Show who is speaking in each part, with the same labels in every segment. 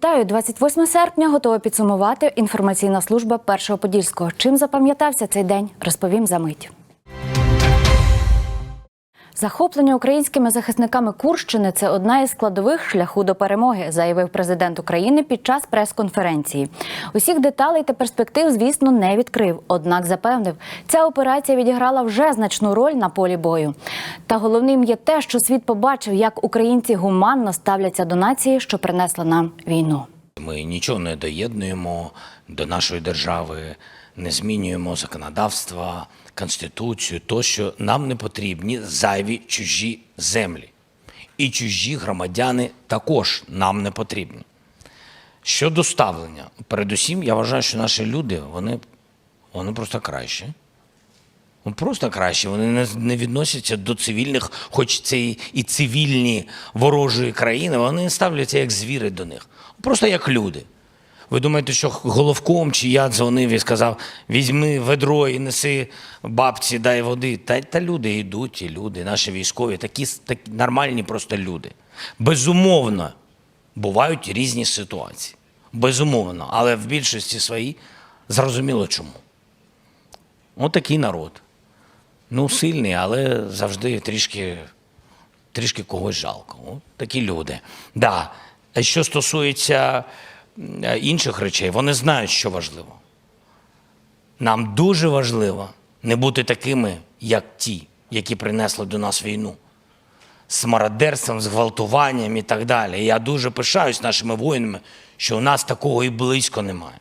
Speaker 1: Вітаю, 28 серпня. Готова підсумувати інформаційна служба Першого Подільського. Чим запам'ятався цей день, розповім за мить. Захоплення українськими захисниками Курщини це одна із складових шляху до перемоги, заявив президент України під час прес-конференції. Усіх деталей та перспектив, звісно, не відкрив. Однак запевнив, ця операція відіграла вже значну роль на полі бою. Та головним є те, що світ побачив, як українці гуманно ставляться до нації, що принесла нам війну.
Speaker 2: Ми нічого не доєднуємо до нашої держави, не змінюємо законодавства, конституцію, тощо нам не потрібні зайві чужі землі. І чужі громадяни також нам не потрібні. Щодо ставлення, передусім, я вважаю, що наші люди вони, вони просто кращі. Ну, Просто краще. Вони не, не відносяться до цивільних, хоч це і, і цивільні ворожої країни, вони ставляться як звіри до них. Просто як люди. Ви думаєте, що головком чи я дзвонив і сказав: візьми ведро і неси бабці, дай води. Та, та люди йдуть, і люди, наші військові, такі, такі нормальні просто люди. Безумовно, бувають різні ситуації. Безумовно, але в більшості своїй зрозуміло чому. Отакий народ. Ну, сильний, але завжди трішки, трішки когось жалко. От такі люди. Да. Що стосується інших речей, вони знають, що важливо. Нам дуже важливо не бути такими, як ті, які принесли до нас війну. З мародерством, з гвалтуванням і так далі. Я дуже пишаюсь нашими воїнами, що у нас такого і близько немає.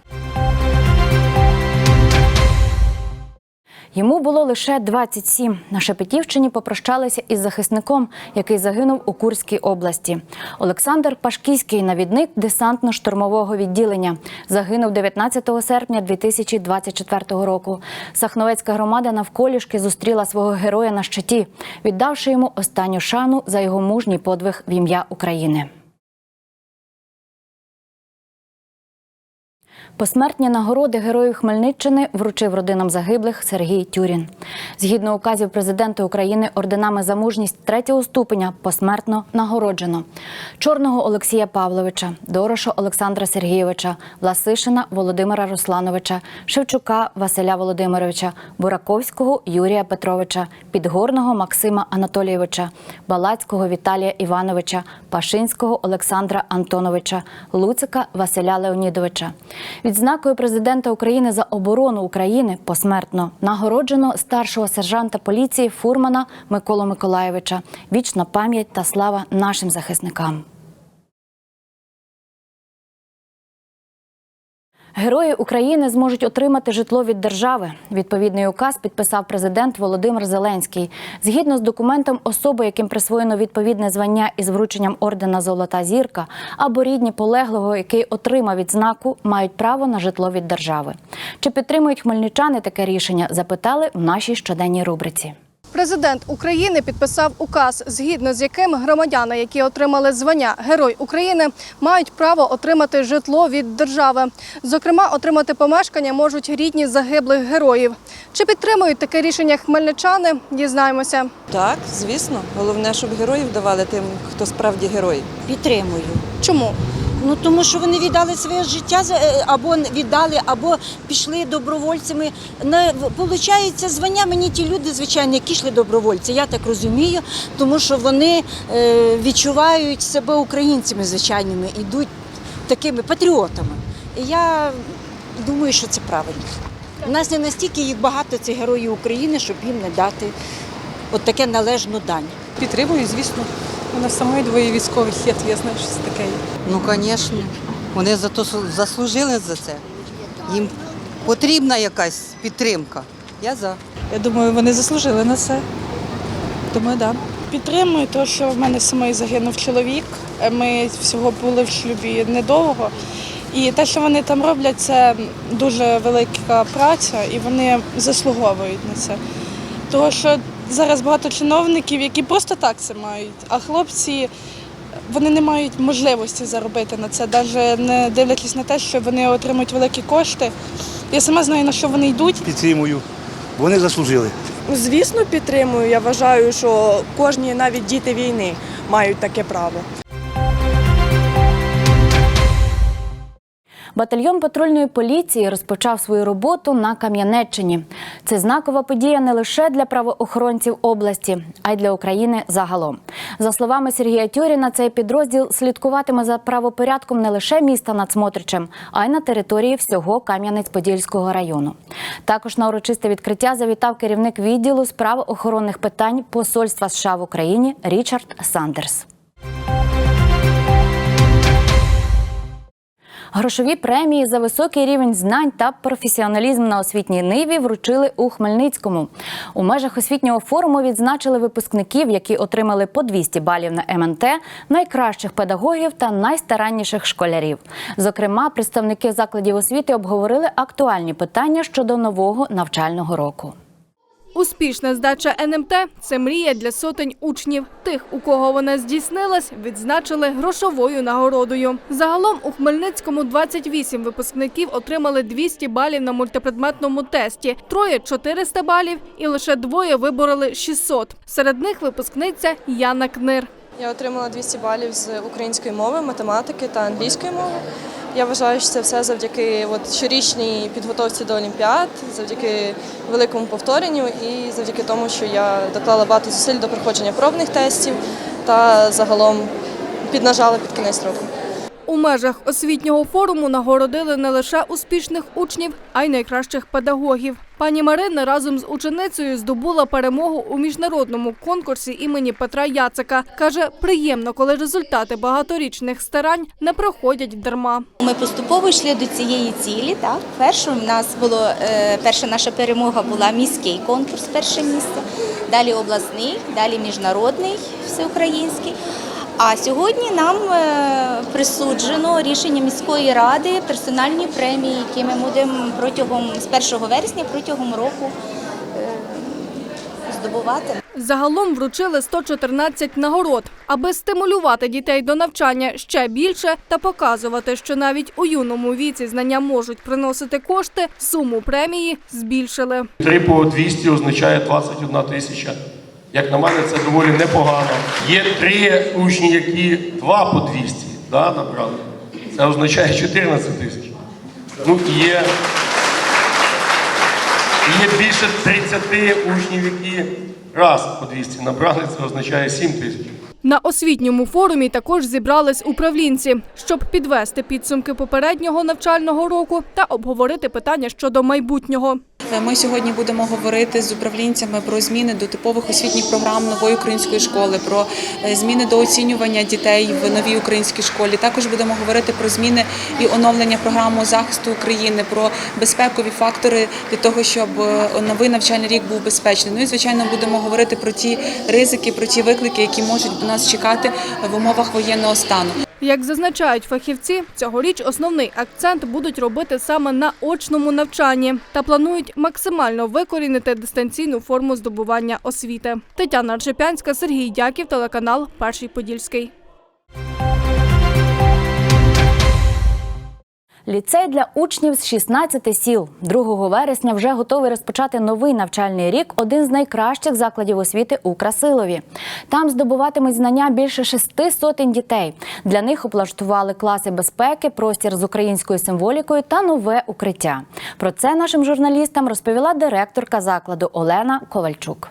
Speaker 1: Йому було лише 27. На Шепетівщині попрощалися із захисником, який загинув у Курській області. Олександр Пашківський, навідник десантно-штурмового відділення, загинув 19 серпня 2024 року. Сахновецька громада навколішки зустріла свого героя на щиті, віддавши йому останню шану за його мужній подвиг в ім'я України. Посмертні нагороди героїв Хмельниччини вручив родинам загиблих Сергій Тюрін. Згідно указів президента України, орденами за мужність третього ступеня посмертно нагороджено Чорного Олексія Павловича, Дороша Олександра Сергійовича, Власишина Володимира Руслановича, Шевчука Василя Володимировича, Бураковського Юрія Петровича, Підгорного Максима Анатолійовича, Балацького Віталія Івановича, Пашинського Олександра Антоновича, Луцика Василя Леонідовича. Відзнакою президента України за оборону України посмертно нагороджено старшого сержанта поліції Фурмана Миколу Миколаєвича. Вічна пам'ять та слава нашим захисникам. Герої України зможуть отримати житло від держави. Відповідний указ підписав президент Володимир Зеленський. Згідно з документом, особи, яким присвоєно відповідне звання із врученням ордена Золота зірка або рідні полеглого, який отримав відзнаку, мають право на житло від держави. Чи підтримують хмельничани таке рішення? Запитали в нашій щоденній рубриці.
Speaker 3: Президент України підписав указ, згідно з яким громадяни, які отримали звання Герой України, мають право отримати житло від держави. Зокрема, отримати помешкання можуть рідні загиблих героїв. Чи підтримують таке рішення хмельничани? Дізнаємося.
Speaker 4: Так, звісно. Головне, щоб героїв давали тим, хто справді герой.
Speaker 5: Підтримую.
Speaker 3: Чому?
Speaker 5: Ну тому що вони віддали своє життя е, або віддали, або пішли добровольцями. Не получається звання мені ті люди, звичайно, які йшли добровольці. Я так розумію, тому що вони е, відчувають себе українцями звичайними, ідуть такими патріотами. І я думаю, що це правильно. У нас не настільки їх багато цих героїв України, щоб їм не дати от таке належну дань.
Speaker 6: Підтримую, звісно. У нас самої двоє військових є, то я знаю, що це таке.
Speaker 7: Ну, звісно. Вони за то заслужили за це. Їм потрібна якась підтримка. Я за.
Speaker 6: Я думаю, вони заслужили на це. Думаю, так. Да.
Speaker 8: Підтримую, тому що в мене самої загинув чоловік. Ми всього були в шлюбі недовго. І те, що вони там роблять, це дуже велика праця, і вони заслуговують на це. Тому що зараз багато чиновників, які просто так це мають, а хлопці вони не мають можливості заробити на це, навіть не дивлячись на те, що вони отримують великі кошти. Я сама знаю, на що вони йдуть.
Speaker 9: підтримую. Вони заслужили.
Speaker 10: Звісно, підтримую. Я вважаю, що кожні навіть діти війни мають таке право.
Speaker 1: Батальйон патрульної поліції розпочав свою роботу на Кам'янеччині. Це знакова подія не лише для правоохоронців області, а й для України загалом. За словами Сергія Тюріна, цей підрозділ слідкуватиме за правопорядком не лише міста над Смотричем, а й на території всього Кам'янець-Подільського району. Також на урочисте відкриття завітав керівник відділу з правоохоронних питань Посольства США в Україні Річард Сандерс. Грошові премії за високий рівень знань та професіоналізм на освітній ниві вручили у Хмельницькому. У межах освітнього форуму відзначили випускників, які отримали по 200 балів на МНТ, найкращих педагогів та найстаранніших школярів. Зокрема, представники закладів освіти обговорили актуальні питання щодо нового навчального року.
Speaker 3: Успішна здача НМТ – це мрія для сотень учнів. Тих, у кого вона здійснилась, відзначили грошовою нагородою. Загалом у Хмельницькому 28 випускників отримали 200 балів на мультипредметному тесті, троє – 400 балів і лише двоє вибороли 600. Серед них випускниця Яна Книр.
Speaker 10: Я отримала 200 балів з української мови, математики та англійської мови. Я вважаю, що це все завдяки от, щорічній підготовці до Олімпіад, завдяки великому повторенню і завдяки тому, що я доклала багато зусиль до проходження пробних тестів та загалом піднажала під кінець року.
Speaker 3: У межах освітнього форуму нагородили не лише успішних учнів, а й найкращих педагогів. Пані Марина разом з ученицею здобула перемогу у міжнародному конкурсі імені Петра Яцика. Каже, приємно, коли результати багаторічних старань не проходять дарма.
Speaker 11: Ми поступово йшли до цієї цілі. Так, першу в нас було е, перша наша перемога була міський конкурс, перше місце, далі обласний, далі міжнародний всеукраїнський. А сьогодні нам е, присуджено рішення міської ради персональні премії, які ми будемо протягом з 1 вересня протягом року е, здобувати.
Speaker 3: Загалом вручили 114 нагород, аби стимулювати дітей до навчання ще більше та показувати, що навіть у юному віці знання можуть приносити кошти. Суму премії збільшили.
Speaker 12: 3 по 200 означає 21 тисяча. Як на мене, це доволі непогано. Є три учні, які 2 по 200 да, набрали. Це означає 14 тисяч. Ну є, є більше 30 учнів, які раз по 200 набрали, це означає 7 тисяч.
Speaker 3: На освітньому форумі також зібрались управлінці, щоб підвести підсумки попереднього навчального року та обговорити питання щодо майбутнього.
Speaker 13: Ми сьогодні будемо говорити з управлінцями про зміни до типових освітніх програм нової української школи, про е, зміни до оцінювання дітей в новій українській школі. Також будемо говорити про зміни і оновлення програми захисту України, про безпекові фактори для того, щоб е, новий навчальний рік був безпечний. Ну і звичайно будемо говорити про ті ризики, про ті виклики, які можуть нас чекати в умовах воєнного стану.
Speaker 3: Як зазначають фахівці, цьогоріч основний акцент будуть робити саме на очному навчанні та планують максимально викорінити дистанційну форму здобування освіти. Тетяна Арчепянська, Сергій Дяків, телеканал Перший Подільський.
Speaker 1: Ліцей для учнів з 16 сіл 2 вересня вже готовий розпочати новий навчальний рік. Один з найкращих закладів освіти у Красилові. Там здобуватимуть знання більше шести сотень дітей. Для них облаштували класи безпеки, простір з українською символікою та нове укриття. Про це нашим журналістам розповіла директорка закладу Олена Ковальчук.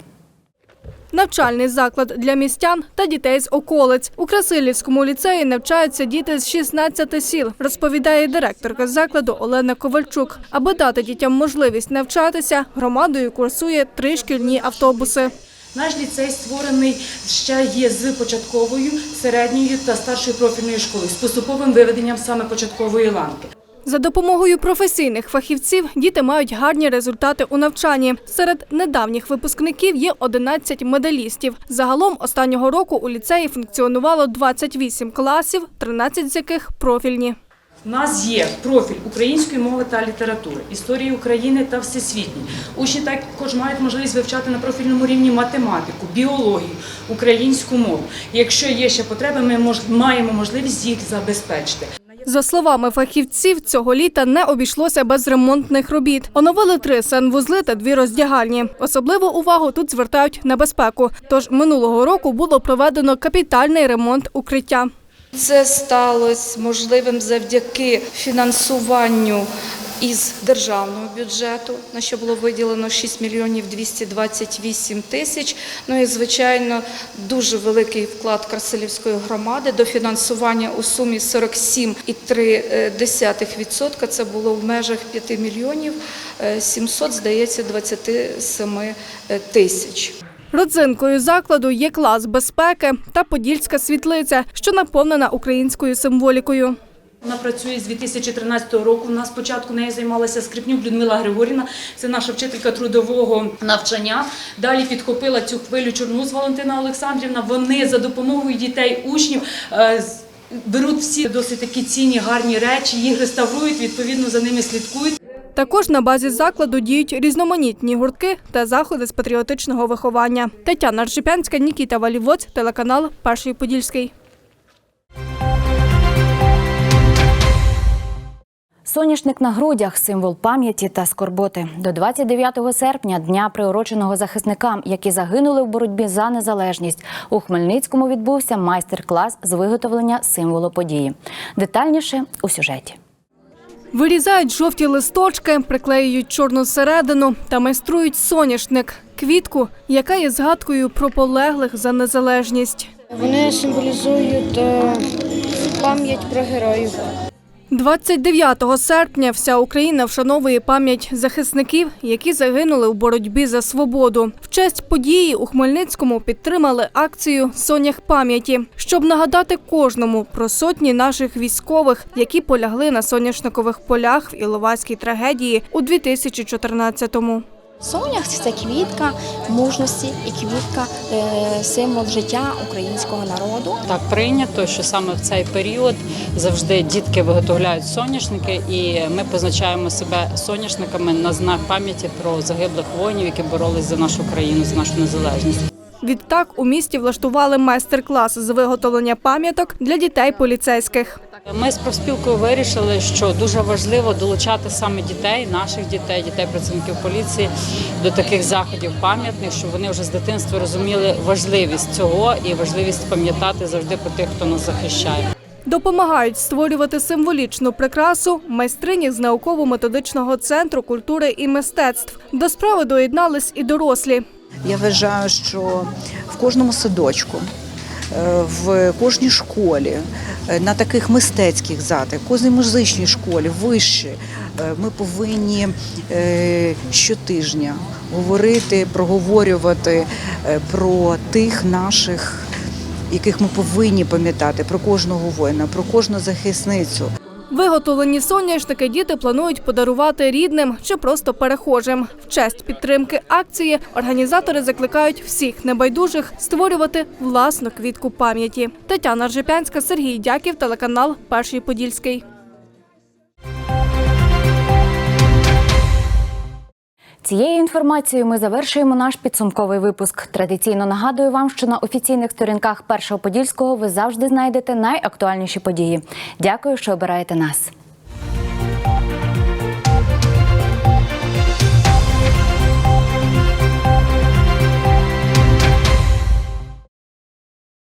Speaker 3: Навчальний заклад для містян та дітей з околиць. У Красилівському ліцеї навчаються діти з 16 сіл, розповідає директорка закладу Олена Ковальчук. Аби дати дітям можливість навчатися, громадою курсує три шкільні автобуси.
Speaker 14: Наш ліцей створений ще є з початковою, середньою та старшою профільною школою з поступовим виведенням саме початкової ланки.
Speaker 3: За допомогою професійних фахівців діти мають гарні результати у навчанні. Серед недавніх випускників є 11 медалістів. Загалом останнього року у ліцеї функціонувало 28 класів, 13 з яких профільні.
Speaker 14: У нас є профіль української мови та літератури, історії України та всесвітній. Учні також мають можливість вивчати на профільному рівні математику, біологію, українську мову. Якщо є ще потреби, ми маємо можливість їх забезпечити.
Speaker 3: За словами фахівців, цього літа не обійшлося без ремонтних робіт. Оновили три санвузли та дві роздягальні. Особливу увагу тут звертають на безпеку. Тож минулого року було проведено капітальний ремонт укриття.
Speaker 15: Це сталося можливим завдяки фінансуванню із державного бюджету, на що було виділено 6 мільйонів 228 тисяч. Ну і звичайно дуже великий вклад Красилівської громади до фінансування у сумі 47,3%. Це було в межах 5 мільйонів е, 700, здається, 27 тисяч.
Speaker 3: Родзинкою закладу є клас безпеки та подільська світлиця, що наповнена українською символікою.
Speaker 14: Вона працює з 2013 року. У нас спочатку нею займалася Скрипнюк Людмила Григорівна, це наша вчителька трудового навчання. Далі підхопила цю хвилю Чорнус Валентина Олександрівна. Вони за допомогою дітей, учнів е, беруть всі досить такі цінні, гарні речі, їх реставрують, відповідно за ними слідкують.
Speaker 3: Також на базі закладу діють різноманітні гуртки та заходи з патріотичного виховання. Тетяна Ржипянська, Нікіта Валівоць, телеканал Перший Подільський.
Speaker 1: Соняшник на грудях символ пам'яті та скорботи. До 29 серпня, дня приуроченого захисникам, які загинули в боротьбі за незалежність. У Хмельницькому відбувся майстер-клас з виготовлення символу події. Детальніше у сюжеті.
Speaker 3: Вирізають жовті листочки, приклеюють чорну середину та майструють соняшник квітку, яка є згадкою про полеглих за незалежність.
Speaker 16: Вони символізують е, пам'ять про героїв.
Speaker 3: 29 серпня вся Україна вшановує пам'ять захисників, які загинули у боротьбі за свободу. В честь події у Хмельницькому підтримали акцію Сонях пам'яті, щоб нагадати кожному про сотні наших військових, які полягли на соняшникових полях в Іловайській трагедії у 2014-му.
Speaker 16: Сонях це квітка мужності і квітка е, символ життя українського народу.
Speaker 17: Так прийнято, що саме в цей період завжди дітки виготовляють соняшники, і ми позначаємо себе соняшниками на знак пам'яті про загиблих воїнів, які боролись за нашу країну, за нашу незалежність.
Speaker 3: Відтак у місті влаштували майстер-клас з виготовлення пам'яток для дітей поліцейських.
Speaker 17: Ми з профспілкою вирішили, що дуже важливо долучати саме дітей, наших дітей, дітей працівників поліції до таких заходів пам'ятних, щоб вони вже з дитинства розуміли важливість цього і важливість пам'ятати завжди про тих, хто нас захищає.
Speaker 3: Допомагають створювати символічну прикрасу майстрині з науково-методичного центру культури і мистецтв. До справи доєднались і дорослі.
Speaker 18: Я вважаю, що в кожному садочку, в кожній школі, е, на таких мистецьких затах, кожній музичній школі, вище, е, ми повинні е, щотижня говорити, проговорювати е, про тих наших, яких ми повинні пам'ятати, про кожного воїна, про кожну захисницю.
Speaker 3: Виготовлені соняшники діти планують подарувати рідним чи просто перехожим. В честь підтримки акції організатори закликають всіх небайдужих створювати власну квітку пам'яті. Тетяна Ржепянська, Сергій Дяків, телеканал Перший Подільський.
Speaker 1: Цією інформацією ми завершуємо наш підсумковий випуск. Традиційно нагадую вам, що на офіційних сторінках Першого Подільського ви завжди знайдете найактуальніші події. Дякую, що обираєте нас.